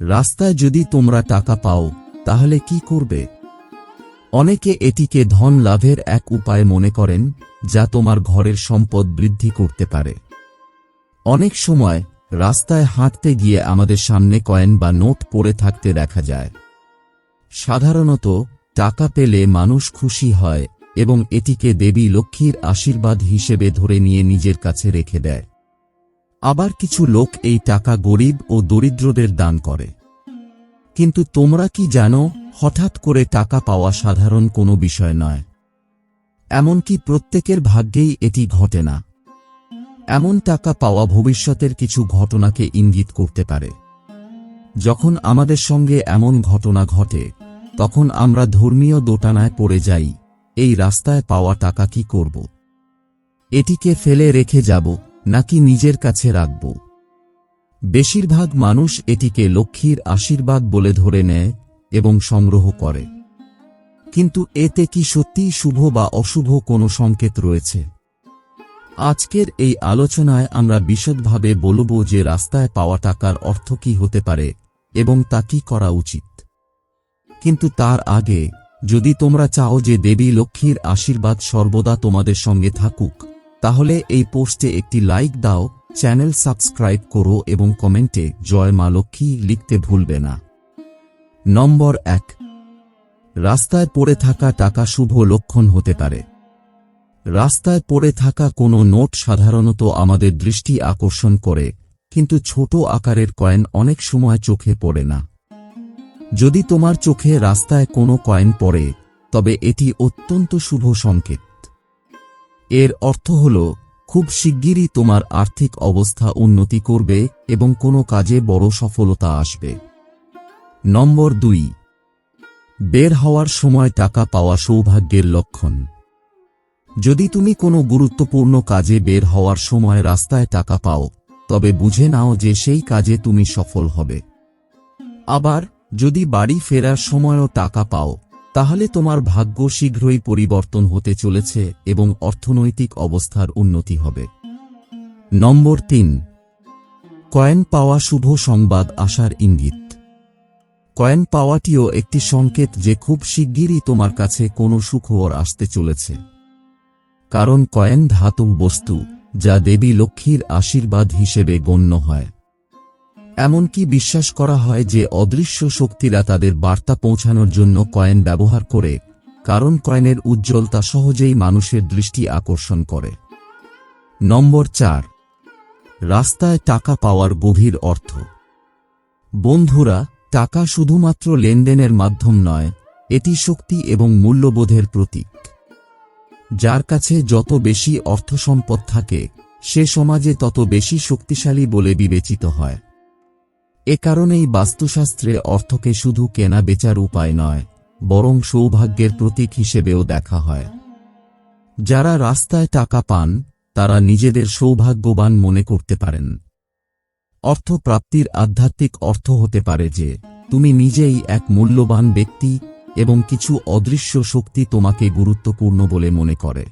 রাস্তায় যদি তোমরা টাকা পাও, তাহলে কি করবে? অনেকে এটিকে ধন লাভের এক উপায় মনে করেন, যা তোমার ঘরের সম্পদ বৃদ্ধি করতে পারে। অনেক সময় রাস্তায় হাঁটতে গিয়ে আমাদের সামনে কয়েন বা নোট পড়ে থাকতে দেখা যায়। সাধারণত টাকা পেলে মানুষ খুশি হয় এবং এটিকে দেবী লক্ষ্মীর আশীর্বাদ হিসেবে ধরে নিয়ে নিজের কাছে রেখে দেয়। আবার কিছু লোক এই টাকা গরিব ও দরিদ্রদের দান করে। কিন্তু তোমরা কি জানো, হঠাৎ করে টাকা পাওয়া সাধারণ কোনো বিষয় নয়। এমনকি প্রত্যেকের ভাগ্যেই এটি ঘটে না। এমন টাকা পাওয়া ভবিষ্যতের কিছু ঘটনাকে ইঙ্গিত করতে পারে। যখন আমাদের সঙ্গে এমন ঘটনা ঘটে, তখন আমরা ধর্মীয় দোটানায় পড়ে যাই, এই রাস্তায় পাওয়া টাকা কি করব? এটিকে ফেলে রেখে যাব নাকি নিজের কাছে রাখব? বেশিরভাগ মানুষ এটিকে লক্ষ্মীর আশীর্বাদ বলে ধরে নেয় এবং সংগ্রহ করে। কিন্তু এতে কি সত্যিই শুভ বা অশুভ কোনো সংকেত রয়েছে? আজকের এই আলোচনায় আমরা বিশদভাবে বলব যে রাস্তায় পাওয়া টাকার অর্থ কি হতে পারে এবং তা কি করা উচিত। কিন্তু তার আগে, যদি তোমরা চাও যে দেবী লক্ষ্মীর আশীর্বাদ সর্বদা তোমাদের সঙ্গে থাকুক তাহলে এই পোস্টে একটি লাইক দাও, চ্যানেল সাবস্ক্রাইব করো এবং কমেন্টে জয় মা লক্ষ্মী লিখতে ভুলবে না। নম্বর এক, রাস্তায় পড়ে থাকা টাকা শুভ লক্ষণ হতে পারে। রাস্তায় পড়ে থাকা কোনো নোট সাধারণত আমাদের দৃষ্টি আকর্ষণ করে, কিন্তু ছোট আকারের কয়েন অনেক সময় চোখে পড়ে না। যদি তোমার চোখে রাস্তায় কোনো কয়েন পড়ে, তবে এটি অত্যন্ত শুভ সংকেত। এর অর্থ হল, খুব শিগগিরই তোমার আর্থিক অবস্থা উন্নতি করবে এবং কোনো কাজে বড় সফলতা আসবে। নম্বর দুই, বের হওয়ার সময় টাকা পাওয়া সৌভাগ্যের লক্ষণ। যদি তুমি কোনো গুরুত্বপূর্ণ কাজে বের হওয়ার সময় রাস্তায় টাকা পাও, তবে বুঝে নাও যে সেই কাজে তুমি সফল হবে। আবার, যদি বাড়ি ফেরার সময়ও টাকা পাও তাহলে তোমার ভাগ্য শীঘ্রই পরিবর্তন হতে চলেছে এবং অর্থনৈতিক অবস্থার উন্নতি হবে। নম্বর তিন। কয়েন পাওয়া শুভ সংবাদ আসার ইঙ্গিত। কয়েন পাওয়াটিও একটি সংকেত যে খুব শিগগিরই তোমার কাছে কোনো সুখবর আসতে চলেছে। কারণ কয়েন ধাতব বস্তু, যা দেবী লক্ষ্মীর আশীর্বাদ হিসেবে গণ্য হয়। এমনকি বিশ্বাস করা হয় যে অদৃশ্য শক্তিরা তাদের বার্তা পৌঁছানোর জন্য কয়েন ব্যবহার করে, কারণ কয়েনের উজ্জ্বলতা সহজেই মানুষের দৃষ্টি আকর্ষণ করে। নম্বর চার, রাস্তায় টাকা পাওয়ার গভীর অর্থ। বন্ধুরা, টাকা শুধুমাত্র লেনদেনের মাধ্যম নয়, এটি শক্তি এবং মূল্যবোধের প্রতীক। যার কাছে যত বেশি অর্থ সম্পদ থাকে, সে সমাজে তত বেশি শক্তিশালী বলে বিবেচিত হয়। এ কারণেই বাস্তুশাস্ত্রে অর্থকে শুধু কেনা বেচার উপায় নয়, বরং সৌভাগ্যের প্রতীক হিসেবেও দেখা হয়। যারা রাস্তায় টাকা পান, তারা নিজেদের সৌভাগ্যবান মনে করতে পারেন। অর্থ প্রাপ্তির আধ্যাত্মিক অর্থ হতে পারে যে, তুমি নিজেই এক মূল্যবান ব্যক্তি এবং কিছু অদৃশ্য শক্তি তোমাকে গুরুত্বপূর্ণ বলে মনে করে।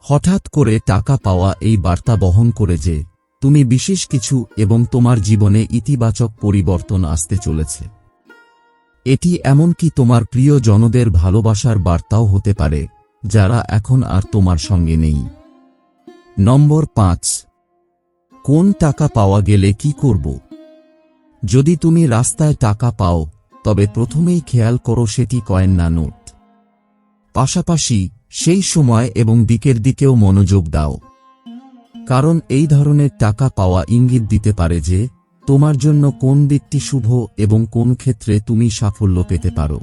হঠাৎ করে টাকা পাওয়া এই বার্তা বহন করে যে তুমি বিশেষ কিছু এবং তোমার জীবনে ইতিবাচক পরিবর্তন আসতে চলেছে। এটি এমনকি তোমার প্রিয় জনদের ভালোবাসার বার্তাও হতে পারে, যারা এখন আর তোমার সঙ্গে নেই। নম্বর পাঁচ। কোন টাকা পাওয়া গেলে কি করব? যদি তুমি রাস্তায় টাকা পাও, তবে প্রথমেই খেয়াল করো সেটি কয়েন না নোট। পাশাপাশি, সেই সময় এবং দিকের দিকেও মনোযোগ দাও। কারণ এই ধরনের টাকা পাওয়া ইঙ্গিত দিতে পারে যে, তোমার জন্য কোন দিকটি শুভ এবং কোন ক্ষেত্রে তুমি সাফল্য পেতে পারো।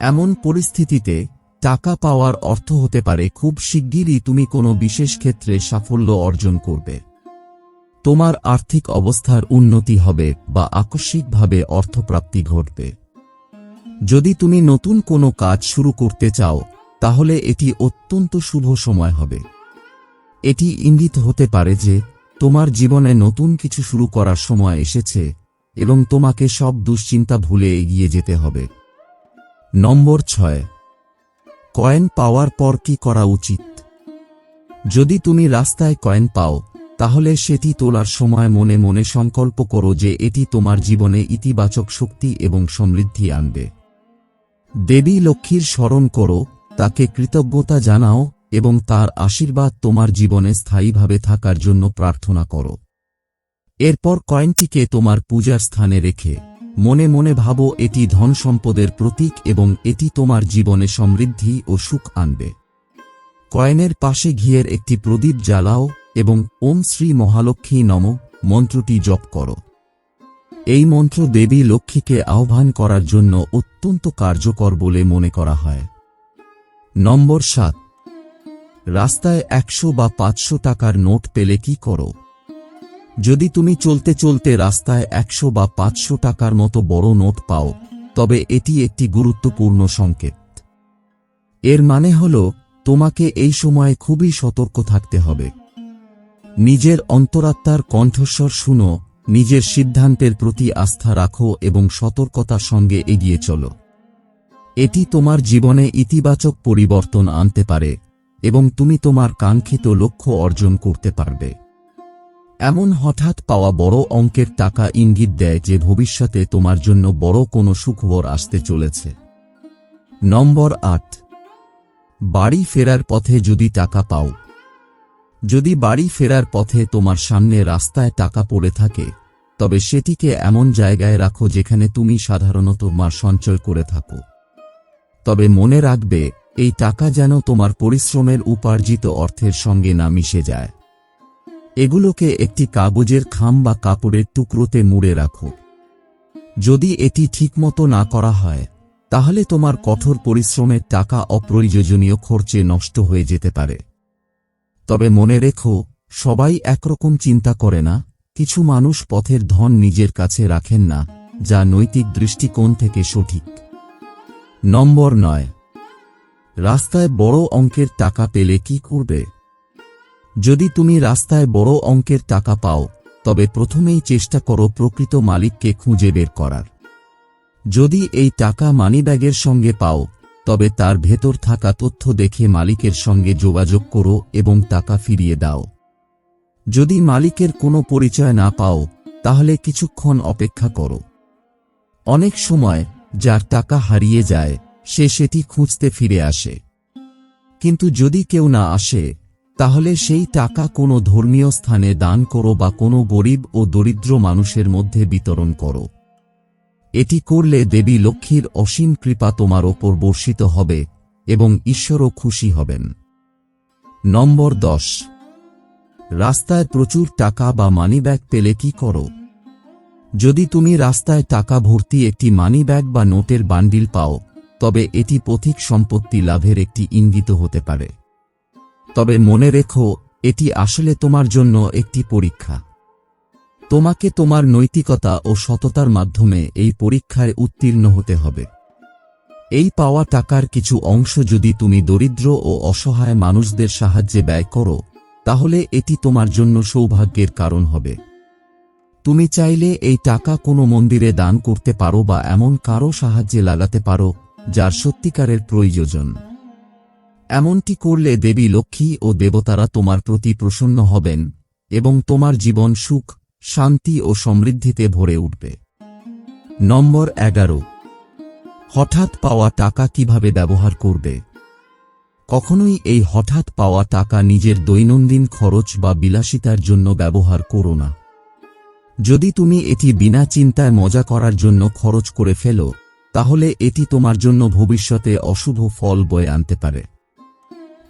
এমন পরিস্থিতিতে, টাকা পাওয়ার অর্থ হতে পারে খুব শিগগিরই তুমি কোনো বিশেষ ক্ষেত্রে সাফল্য অর্জন করবে। তোমার আর্থিক অবস্থার উন্নতি হবে বা আকস্মিকভাবে অর্থপ্রাপ্তি ঘটবে। যদি তুমি নতুন কোনো কাজ শুরু করতে চাও, তাহলে এটি অত্যন্ত শুভ সময় হবে। এটি ইঙ্গিত হতে পারে যে, তোমার জীবনে নতুন কিছু শুরু করার সময় এসেছে, এবং তোমাকে সব দুশ্চিন্তা ভুলে এগিয়ে যেতে হবে। নম্বর ছয়। কয়েন পাওয়ার পর কি করা উচিত? যদি তুমি রাস্তায় কয়েন পাও, তাহলে সেটি তোলার সময় মনে মনে সংকল্প করো যে এটি তোমার জীবনে ইতিবাচক শক্তি এবং সমৃদ্ধি আনবে। দেবী লক্ষ্মীর স্মরণ করো, তাকে কৃতজ্ঞতা জানাও এবং তার আশীর্বাদ তোমার জীবনে স্থায়ীভাবে থাকার জন্য প্রার্থনা করো। এরপর কয়েনটিকে তোমার পূজার স্থানে রেখে, মনে মনে ভাবো এটি ধন সম্পদের প্রতীক এবং এটি তোমার জীবনে সমৃদ্ধি ও সুখ আনবে। কয়েনের পাশে ঘিয়ের একটি প্রদীপ জ্বালাও এবং ওম শ্রী মহালক্ষ্মী নম মন্ত্রটি জপ করো। এই মন্ত্র দেবী লক্ষ্মীকে আহ্বান করার জন্য অত্যন্ত কার্যকর বলে মনে করা হয়। নম্বর সাত। রাস্তায় একশো বা পাঁচশো টাকার নোট পেলে কি করো? যদি তুমি চলতে চলতে রাস্তায় একশো বা পাঁচশো টাকার মতো বড় নোট পাও, তবে এটি একটি গুরুত্বপূর্ণ সংকেত। এর মানে হল, তোমাকে এই সময়ে খুবই সতর্ক থাকতে হবে। নিজের অন্তরাত্মার কণ্ঠস্বর শুনো, নিজের সিদ্ধান্তের প্রতি আস্থা রাখো এবং সতর্কতার সঙ্গে এগিয়ে চলো। এটি তোমার জীবনে ইতিবাচক পরিবর্তন আনতে পারে। এবং তুমি তোমার কাঙ্ক্ষিত লক্ষ্য অর্জন করতে পারবে। এমন হঠাৎ পাওয়া বড় অঙ্কের টাকা ইঙ্গিত দেয় যে ভবিষ্যতে তোমার জন্য বড় কোনো সুখবর আসতে চলেছে। নম্বর আট। বাড়ি ফেরার পথে যদি টাকা পাও। যদি বাড়ি ফেরার পথে তোমার সামনে রাস্তায় টাকা পড়ে থাকে, তবে সেটিকে এমন জায়গায় রাখো যেখানে তুমি সাধারণত মার সঞ্চয় করে থাকো। তবে মনে রাখবে এই টাকা যেন তোমার পরিশ্রমের উপার্জিত অর্থের সঙ্গে না মিশে যায়। এগুলোকে একটি কাগজের খাম বা কাপড়ের টুকরোতে মুড়ে রাখো। যদি এটি ঠিকমতো না করা হয়, তাহলে তোমার কঠোর পরিশ্রমের টাকা অপ্রয়োজনীয় খরচে নষ্ট হয়ে যেতে পারে। তবে মনে রেখো, সবাই একরকম চিন্তা করে না, কিছু মানুষ পথের ধন নিজের কাছে রাখেন না, যা নৈতিক দৃষ্টিকোণ থেকে সঠিক। নম্বর নয় রাস্তায় বড় অঙ্কের টাকা পেলে কি করবে? যদি তুমি রাস্তায় বড় অঙ্কের টাকা পাও, তবে প্রথমেই চেষ্টা করো প্রকৃত মালিককে খুঁজে বের করার। যদি এই টাকা মানিব্যাগের সঙ্গে পাও, তবে তার ভেতর থাকা তথ্য দেখে মালিকের সঙ্গে যোগাযোগ করো এবং টাকা ফিরিয়ে দাও। যদি মালিকের কোনো পরিচয় না পাও, তাহলে কিছুক্ষণ অপেক্ষা করো। অনেক সময়, যার টাকা হারিয়ে যায় সে সেটি খুঁজতে ফিরে আসে। কিন্তু যদি কেউ না আসে, তাহলে সেই টাকা কোনো ধর্মীয় স্থানে দান করো বা কোনো গরিব ও দরিদ্র মানুষের মধ্যে বিতরণ করো। এটি করলে দেবী লক্ষ্মীর অসীম কৃপা তোমার ওপর বর্ষিত হবে এবং ঈশ্বরও খুশি হবেন। নম্বর দশ। রাস্তায় প্রচুর টাকা বা মানিব্যাগ পেলে কি করো? যদি তুমি রাস্তায় টাকা ভর্তি একটি মানিব্যাগ বা নোটের বান্ডিল পাও তবে এটি পথিক সম্পত্তি লাভের একটি ইঙ্গিত হতে পারে। তবে মনে রেখো, এটি আসলে তোমার জন্য একটি পরীক্ষা। তোমাকে তোমার নৈতিকতা ও সততার মাধ্যমে এই পরীক্ষায় উত্তীর্ণ হতে হবে। এই পাওয়া টাকার কিছু অংশ যদি তুমি দরিদ্র ও অসহায় মানুষদের সাহায্যে ব্যয় করো, তাহলে এটি তোমার জন্য সৌভাগ্যের কারণ হবে। তুমি চাইলে এই টাকা কোনো মন্দিরে দান করতে পারো বা এমন কারও সাহায্যে লাগাতে পারো যার সত্যিকারের প্রয়োজন। এমনটি করলে দেবী লক্ষ্মী ও দেবতারা তোমার প্রতি প্রসন্ন হবেন এবং তোমার জীবন সুখ, শান্তি ও সমৃদ্ধিতে ভরে উঠবে। নম্বর এগারো। হঠাৎ পাওয়া টাকা কীভাবে ব্যবহার করবে? কখনোই এই হঠাৎ পাওয়া টাকা নিজের দৈনন্দিন খরচ বা বিলাসিতার জন্য ব্যবহার করো না। যদি তুমি এটি বিনা চিন্তায় মজা করার জন্য খরচ করে ফেলো তাহলে এটি তোমার জন্য ভবিষ্যতে অশুভ ফল বয়ে আনতে পারে।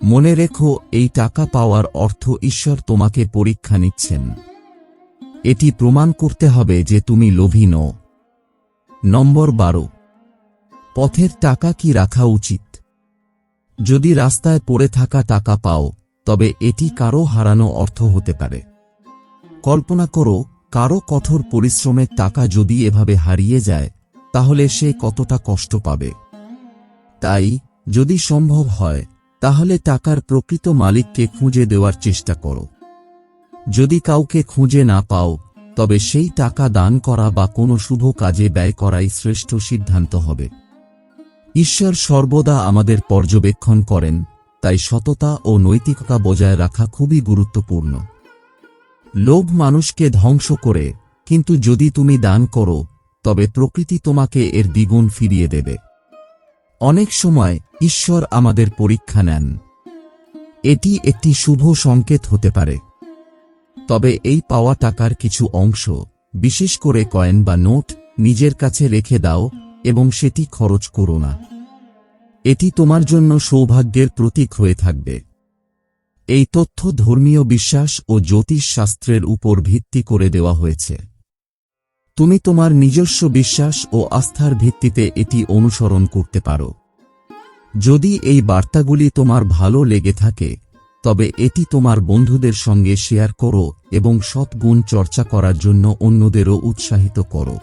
মনে রেখো, এই টাকা পাওয়ার অর্থ ঈশ্বর তোমাকে পরীক্ষা নিচ্ছেন। এটি প্রমাণ করতে হবে যে তুমি লোভী নও। নম্বর বারো। পথের টাকা কি রাখা উচিত? যদি রাস্তায় পড়ে থাকা টাকা পাও, তবে এটি কারও হারানো অর্থ হতে পারে। কল্পনা করো, কারও কঠোর পরিশ্রমের টাকা যদি এভাবে হারিয়ে যায় তাহলে সে কতটা কষ্ট পাবে? তাই, যদি সম্ভব হয়, তাহলে টাকার প্রকৃত মালিককে খুঁজে দেওয়ার চেষ্টা করো। যদি কাউকে খুঁজে না পাও, তবে সেই টাকা দান করা বা কোনো শুভ কাজে ব্যয় করাই শ্রেষ্ঠ সিদ্ধান্ত হবে। ঈশ্বর সর্বদা আমাদের পর্যবেক্ষণ করেন, তাই সততা ও নৈতিকতা বজায় রাখা খুবই গুরুত্বপূর্ণ। লোভ মানুষকে ধ্বংস করে, কিন্তু যদি তুমি দান করো তবে প্রকৃতি তোমাকে এর দ্বিগুণ ফিরিয়ে দেবে। অনেক সময় ঈশ্বর আমাদের পরীক্ষা নেন। এটি একটি শুভ সংকেত হতে পারে। তবে এই পাওয়া টাকার কিছু অংশ, বিশেষ করে কয়েন বা নোট, নিজের কাছে রেখে দাও এবং সেটি খরচ করো না। এটি তোমার জন্য সৌভাগ্যের প্রতীক হয়ে থাকবে। এই তথ্য ধর্মীয় বিশ্বাস ও জ্যোতিষ শাস্ত্রের উপর ভিত্তি করে দেওয়া হয়েছে। তুমি তোমার নিজস্ব বিশ্বাস ও আস্থার ভিত্তিতে এটি অনুসরণ করতে পারো। যদি এই বার্তাগুলি তোমার ভালো লেগে থাকে, তবে এটি তোমার বন্ধুদের সঙ্গে শেয়ার করো এবং সৎগুণ চর্চা করার জন্য অন্যদেরও উৎসাহিত করো।